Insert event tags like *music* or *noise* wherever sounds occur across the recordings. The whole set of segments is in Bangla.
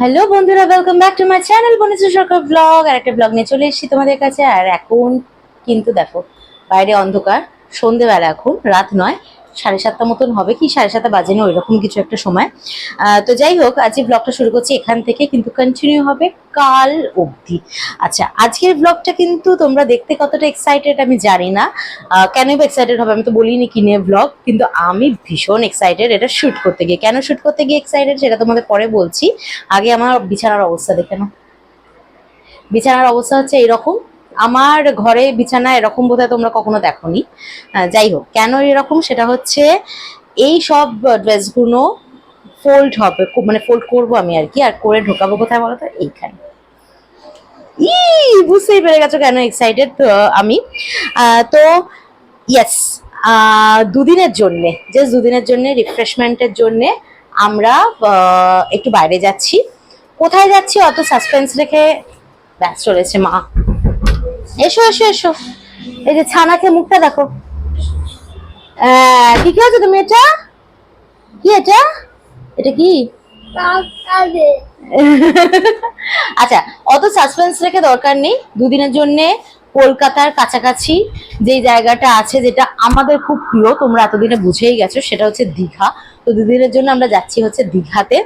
হ্যালো বন্ধুরা welcome back to my channel Bonisu Sarkar vlog আর একটা ব্লগ নিয়ে চলে এসেছি তোমাদের কাছে। আর এখন কিন্তু দেখো, বাইরে অন্ধকার, সন্ধেবেলা এখন, রাত নয়। সাড়ে সাতটা মতন হবে কি? সাড়ে সাতটা বাজেনি ওই রকম কিছু একটা সময়। তো যাই হোক, আজকে ব্লগটা শুরু করছি এখান থেকে, কিন্তু কন্টিনিউ হবে কাল অবধি। আচ্ছা আজকের ব্লগটা কিন্তু তোমরা দেখতে কতটা এক্সাইটেড আমি জানি না। কেন এক্সাইটেড হবে আমি তো বলিনি কিনে ব্লগ কিন্তু আমি ভীষণ এক্সাইটেড এটা শ্যুট করতে গিয়ে। কেন শুট করতে গিয়ে এক্সাইটেড সেটা তোমাদের পরে বলছি। আগে আমার বিছানার অবস্থা দেখে নাও। বিছানার অবস্থা হচ্ছে এরকম। আমার ঘরে বিছানা এরকম বোধহয় তোমরা কখনো দেখোনি। যাই হোক, কেন এরকম? সেটা হচ্ছে এই সব ড্রেসগুলো ফোল্ড হবে মানে ফোল্ড করব আমি আর কি, আর করে ঢোকাবো কোথায় বলো তো? এইখানে। ই বুঝতেই পেরে গেছো কেন এক্সাইটেড আমি। তো ইয়েস দুদিনের জন্যে জাস্ট দুদিনের জন্যে রিফ্রেশমেন্টের জন্যে আমরা একটু বাইরে যাচ্ছি। কোথায় যাচ্ছি? অত সাসপেন্স রেখে ব্যাস চলেছে মা। এসো এসো এসো। এই যে ছানা খেয়ে মুখটা দেখো। কি খেয়েছো তুমি এটা? কি এটা? এটা কি? *laughs* আচ্ছা অত সাসপেন্স রেখে দরকার নেই। দুদিনের জন্য কলকাতার কাছাকাছি যেই জায়গাটা আছে, যেটা আমাদের খুব প্রিয়, তোমরা এতদিনে বুঝেই গেছো, সেটা হচ্ছে দীঘা। তো দুদিনের জন্য আমরা যাচ্ছি হচ্ছে দীঘাতে।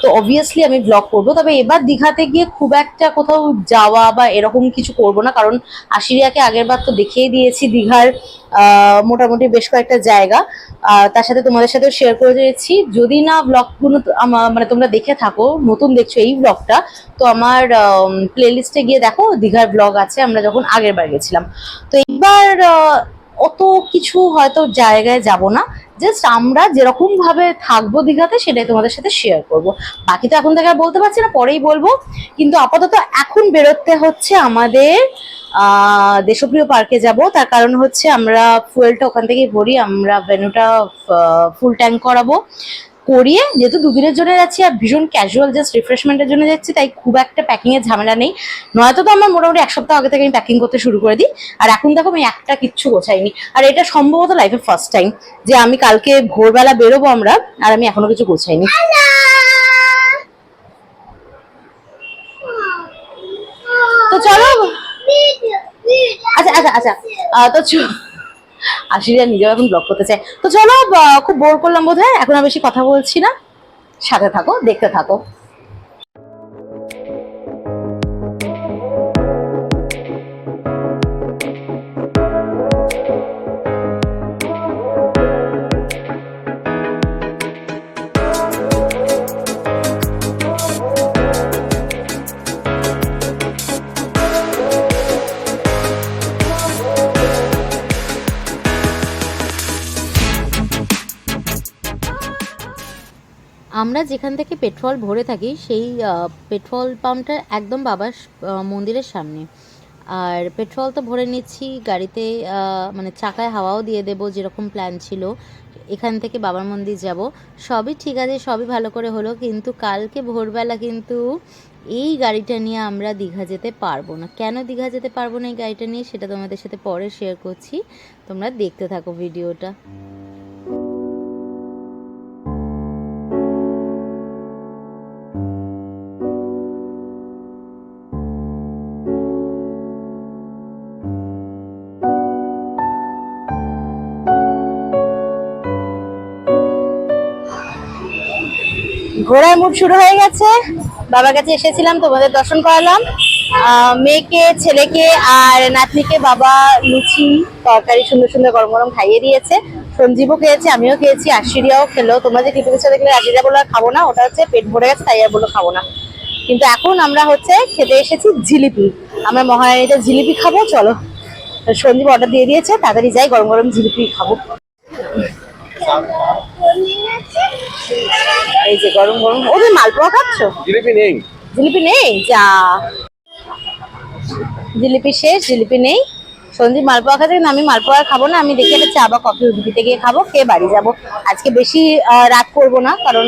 তো অবভিয়াসলি আমি ব্লগ করব। তবে এবার দীঘাতে গিয়ে খুব একটা কোথাও যাওয়া বা এরকম কিছু করব না, কারণ আশিরিয়াকে আগের বার তো দেখিয়ে দিয়েছি দীঘার মোটামুটি বেশ কয়েকটা জায়গা। তার সাথে তোমাদের সাথেও শেয়ার করে দিয়েছি। যদি না ব্লগগুলো মানে তোমরা দেখে থাকো, নতুন দেখছ এই ব্লগটা তো আমার প্লে লিস্টে গিয়ে দেখো দীঘার ব্লগ আছে, আমরা যখন আগের বার গেছিলাম। তো এইবার অত কিছু হয়তো জায়গায় যাব না। জাস্ট আমরা যেরকম ভাবে থাকব দীঘাতে, সেটাই তোমাদের সাথে শেয়ার করব। বাকি তো এখন থেকে আর বলতে পারছি না, পরেই বলব। কিন্তু আপাতত এখন বেরোতে হচ্ছে আমাদের দেশপ্রিয় পার্কে যাব। তার কারণ হচ্ছে আমরা ফুয়েলটা ওখান থেকে ভরি, আমরা ভেনুটা ফুল ট্যাঙ্ক করাবো। করিয়ে যেহেতু দুদিনের জন্য যাচ্ছি আর ভীষণ ক্যাজুয়াল জাস্ট রিফ্রেশমেন্টের জন্য যাচ্ছি, তাই খুব একটা প্যাকিং এর ঝামেলা নেই। নয়তো তো আমার মোটামুটি এক সপ্তাহ আগে থেকে আমি প্যাকিং করতে শুরু করে দিই। আর এখন দেখো আমি একটা কিচ্ছু গোছাইনি। আর এটা সম্ভবত লাইফে ফার্স্ট টাইম যে আমি কালকে ভোরবেলা বেরোবো আমরা, আর আমি এখনও কিছু গোছাইনি। তো চলো। আচ্ছা আচ্ছা আচ্ছা। তো আশিরা নিজেও এখন ব্লগ করতে চায় তো চলো খুব বোর করলাম বোধ এখন আর বেশি কথা বলছি না। সাথে থাকো, দেখতে থাকো। আমরা যেখান থেকে পেট্রোল ভরে থাকি, সেই পেট্রোল পাম্পটা একদম বাবার মন্দিরের সামনে। আর পেট্রোল তো ভরে নিচ্ছি, গাড়িতে মানে চাকায় হাওয়াও দিয়ে দেবো, যেরকম প্ল্যান ছিল। এখান থেকে বাবার মন্দির যাব। সবই ঠিক আছে, সবই ভালো করে হলো, কিন্তু কালকে ভোরবেলা কিন্তু এই গাড়িটা নিয়ে আমরা দীঘা যেতে পারব না। কেন দীঘা যেতে পারব না এই গাড়িটা নিয়ে, সেটা তোমাদের সাথে পরে শেয়ার করছি। তোমরা দেখতে থাকো ভিডিওটা ঘোড়ার মুড শুরু হয়ে গেছে। বাবার কাছে এসেছিলাম, তোমাদের দর্শন করালাম। মেয়েকে, ছেলেকে আর নাতনিকে বাবা লুচি, তরকারি সুন্দর সুন্দর গরম গরম খাইয়ে দিয়েছে। সঞ্জীবও খেয়েছে, আমিও খেয়েছি আশিরিয়াও খেলো। তোমরা যে ক্লিপে কিছু দেখলে আশিরিয়া আর খাব না, ওটা হচ্ছে পেট ভরে গেছে, তাই আর বলল খাব না। কিন্তু এখন আমরা হচ্ছে খেতে এসেছি জিলিপি। আমরা মহারানীতে জিলিপি খাব, চলো। সঞ্জীব অর্ডার দিয়ে দিয়েছে, তাড়াতাড়ি যাই, গরম গরম জিলিপি খাব। এই যে গরম গরম। ও তুমি মালপোয়া খাচ্ছ? জিলিপি নেই। জিলিপি নেই? যা। জিলিপি শেষ জিলিপি নেই। সঞ্জীব মালপোয়া কিন্তু আমি মালপোয়া খাব না। আমি দেখি একটা চা বা কফি উদ্ভিতে গিয়ে খাব খেয়ে বাড়ি যাব। আজকে বেশি রাগ করব না কারণ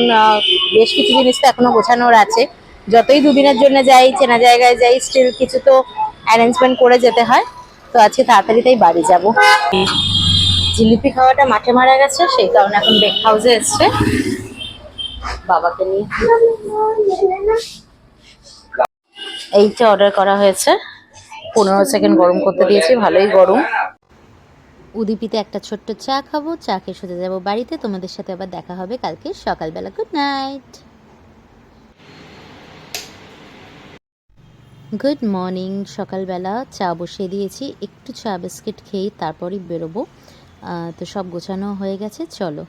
বেশ কিছু জিনিস তো এখনও গোছানোর আছে। যতই দুদিনের জন্য যাই চেনা জায়গায় যাই স্টিল কিছু তো অ্যারেঞ্জমেন্ট করে যেতে হয়। তো আজকে তাড়াতাড়ি তাই বাড়ি যাব। জিলিপি খাওয়াটা মাঠে মারা গেছে সেই কারণে এখন বেক হাউসে এসছে। বাবাকে নিয়ে। এইটা অর্ডার করা হয়েছে। পনেরো সেকেন্ড গরম করতে দিয়েছি, ভালোই গরম। উদিপিতে একটা ছোট্ট চা খাব, চা খেয়ে সোজা যাব বাড়িতে। তোমাদের সাথে আবার দেখা হবে কালকে সকালবেলা। গুড নাইট গুড মর্নিং সকালবেলা চা বসিয়ে দিয়েছি। একটু চা বিস্কিট খেয়েই তারপরই বেরোবো। তো সব গোছানো হয়ে গেছে, চলো।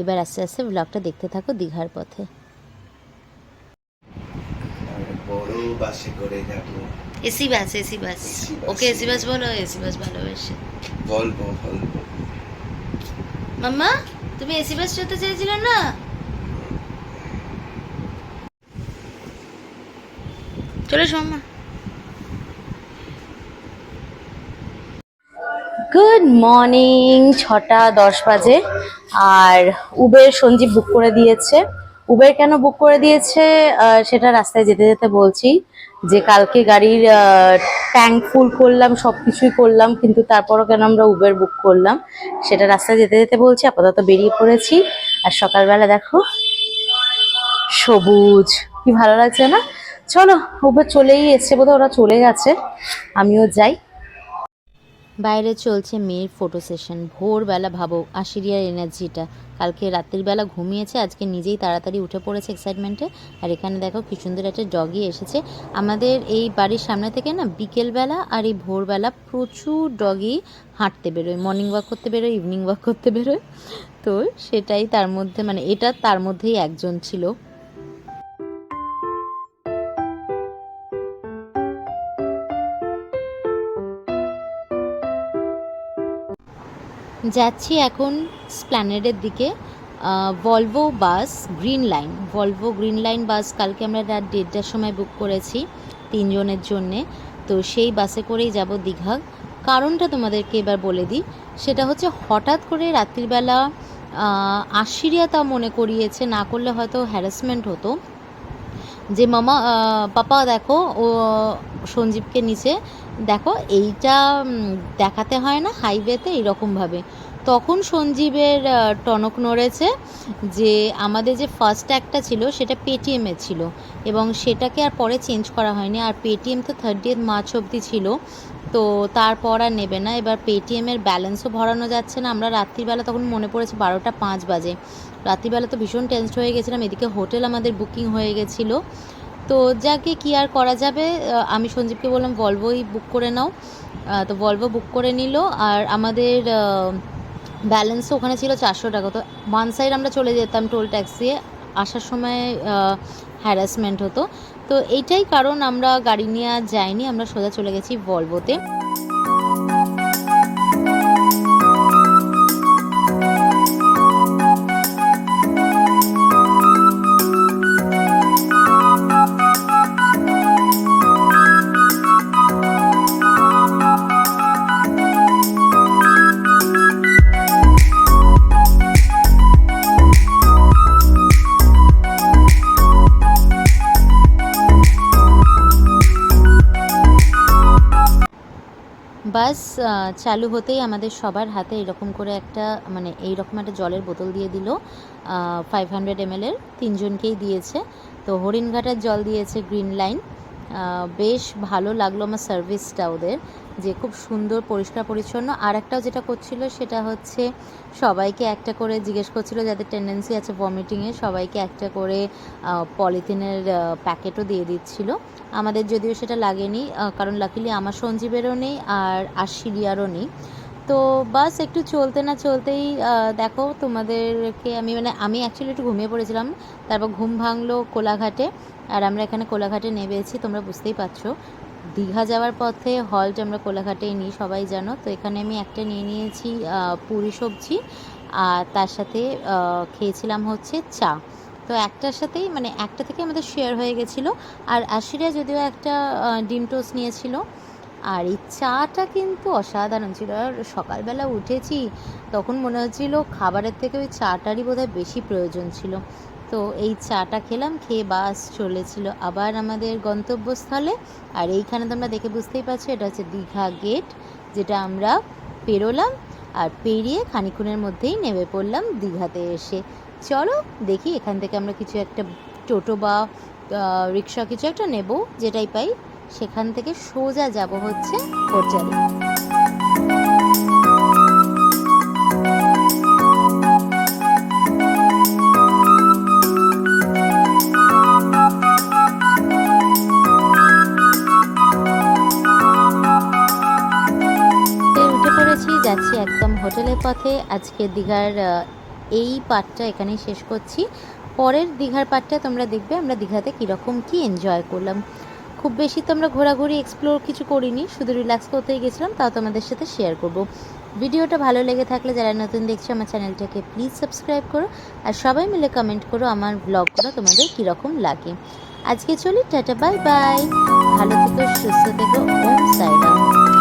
এবার আস্তে আস্তে ব্লগটা দেখতে থাকো দীঘার পথে। আমরা বড় বাসে করে যাব। AC bus AC bus. Okay AC bus বলো এসি বাস ভালোবাসে। বলব বলব। মাম্মা তুমি এসি বাস চড়তে চেয়েছিলে না? চলে এসো মাম্মা গুড মর্নিং ছটা দশ বাজে। আর উবের সঞ্জীব বুক করে দিয়েছে। উবের কেন বুক করে দিয়েছে? সেটা রাস্তায় যেতে যেতে বলছি যে কালকে গাড়ির ট্যাঙ্ক ফুল করলাম সব কিছুই করলাম, কিন্তু তারপরও কেন আমরা উবের বুক করলাম? সেটা রাস্তায় যেতে যেতে বলছি, আপাতত বেরিয়ে পড়েছি। আর সকালবেলা দেখো, সবুজ। কি ভালো লাগছে না? চলো উবের চলেই এসছে বোধহয়, ওরা চলে গেছে। আমিও যাই। বাইরে চলছে মেয়ের ফটো সেশন ভোরবেলা ভাবো, আশিরিয়ার এনার্জিটা কালকে রাত্রির বেলা ঘুমিয়েছে, আজকে নিজেই তাড়াতাড়ি উঠে পড়েছে এক্সাইটমেন্টে আর এখানে দেখো কি সুন্দর একটা ডগি এসেছে। আমাদের এই বাড়ির সামনে থেকে না বিকেলবেলা আর এই ভোরবেলা প্রচুর ডগি হাঁটতে বেরোয়। মর্নিং ওয়াক করতে বেরোয় ইভিনিং ওয়াক করতে বেরোয়। তো সেটাই তার মধ্যে মানে এটা তার মধ্যেই একজন ছিল। যাচ্ছি এখন স্প্ল্যানেডের দিকে Volvo bus green line Volvo green line bus কালকে আমরা রাত দেড়টার সময় বুক করেছি তিনজনের জন্যে। তো সেই বাসে করেই যাব দীঘা। কারণটা তোমাদেরকে এবার বলে দিই, সেটা হচ্ছে হঠাৎ করে রাত্রিবেলা আশিরিয়া তা মনে করিয়েছে, না করলে হয়তো হ্যারাসমেন্ট হতো। যে মামা পাপা দেখো, ও সঞ্জীবকে নিচে দেখো, এইটা দেখাতে হয় না, হাইওয়েতে এইরকমভাবে। তখন সঞ্জীবের টনক নড়েছে যে, আমাদের যে ফার্স্ট একটা ছিল, সেটা পেটিএমে ছিল। এবং সেটাকে আর পরে চেঞ্জ করা হয়নি। আর পেটিএম তো থার্টিয়েথ মার্চ অবধি ছিল। তো তারপর আর নেবে না। এবার পেটিএমের ব্যালেন্সও ভরানো যাচ্ছে না। আমরা রাত্রিবেলা তখন মনে পড়েছে বারোটা পাঁচ বাজে। রাত্রিবেলা তো ভীষণ টেনসড হয়ে গেছিলাম। এদিকে হোটেল আমাদের বুকিং হয়ে গেছিল। তো যাকে কি আর করা যাবে আমি সঞ্জীবকে বললাম ভলভোই বুক করে নাও। তো ভলভো বুক করে নিল, আর আমাদের ব্যালেন্সও ওখানে ছিল চারশো টাকা। তো ওয়ান সাইড আমরা চলে যেতাম টোল ট্যাক্সিয়ে আসার সময় হ্যারাসমেন্ট হতো। তো এইটাই কারণ, আমরা গাড়ি নিয়ে আর যাইনি, আমরা সোজা চলে গেছি ভলভোতে বাস চালু হতেই আমাদের সবার হাতে এরকম করে একটা মানে এই রকম একটা জলের বোতল দিয়ে দিল। ফাইভ হান্ড্রেড এমএলের তিনজনকেই দিয়েছে। তো হরিণঘাটার জল দিয়েছে গ্রিন লাইন বেশ ভালো লাগল আমার সার্ভিসটা ওদের। যে খুব সুন্দর, পরিষ্কার, পরিচ্ছন্ন। আর একটাও যেটা করছিল সেটা হচ্ছে সবাইকে একটা করে জিজ্ঞেস করছিল যাদের টেন্ডেন্সি আছে ভমিটিংয়ে সবাইকে একটা করে পলিথিনের প্যাকেটও দিয়ে দিচ্ছিল। আমাদের যদিও সেটা লাগেনি কারণ লাকিলি আমার সঞ্জীবেরও নেই আর আশিরিয়ারও নেই। তো বাস একটু চলতে না চলতেই দেখো তোমাদেরকে আমি মানে আমি অ্যাকচুয়ালি একটু ঘুমিয়ে পড়েছিলাম, তারপর ঘুম ভাঙলো কোলাঘাটে। আর আমরা এখানে কোলাঘাটে নেমেছি, তোমরা বুঝতেই পারছ। দীঘা যাওয়ার পথে হল্ট আমরা কোলাঘাটেই নিই, সবাই জানো। তো এখানে আমি একটা নিয়ে নিয়েছি পুরি সবজি, আর তার সাথে খেয়েছিলাম হচ্ছে চা। তো একটার সাথেই মানে একটা থেকে আমাদের শেয়ার হয়ে গেছিল, আর আশিরা যদিও একটা ডিম টোস্ট নিয়েছিল। আর এই চাটা কিন্তু অসাধারণ ছিল। আর সকালবেলা উঠেছি, তখন মনে হচ্ছিল খাবারের থেকে ওই চাটারই বোধহয় বেশি প্রয়োজন ছিল। তো এই চাটা খেলাম, খেয়ে বাস চলেছিল আবার আমাদের গন্তব্যস্থলে। আর এইখানে তোমরা দেখে বুঝতেই পারছ, এটা হচ্ছে দীঘা গেট, যেটা আমরা পেরোলাম আর পেরিয়ে খানিক্ষণের মধ্যেই নেমে পড়লাম দীঘাতে এসে। চলো দেখি এখান থেকে আমরা কিছু একটা টোটো বা রিক্সা কিছু একটা নেব, যেটাই পাই। সেখান থেকে সোজা যাব হচ্ছে হোটেল পথে আজকে দীঘার এই পার্টটা এখানেই শেষ করছি। পরের দীঘার পার্টটা তোমরা দেখবে আমরা দীঘাতে কীরকম কি এনজয় করলাম। খুব বেশি তো আমরা ঘোরাঘুরি এক্সপ্লোর কিছু করিনি, শুধু রিল্যাক্স করতেই গেছিলাম, তাও তোমাদের সাথে শেয়ার করব। ভিডিওটা ভালো লেগে থাকলে যারা নতুন দেখছ আমার চ্যানেলটাকে প্লিজ সাবস্ক্রাইব করো, আর সবাই মিলে কমেন্ট করো আমার ব্লগগুলো তোমাদের কীরকম লাগে। আজকে চলি, টাটা বাই বাই ভালো থেকো, সুস্থ থেকো ওম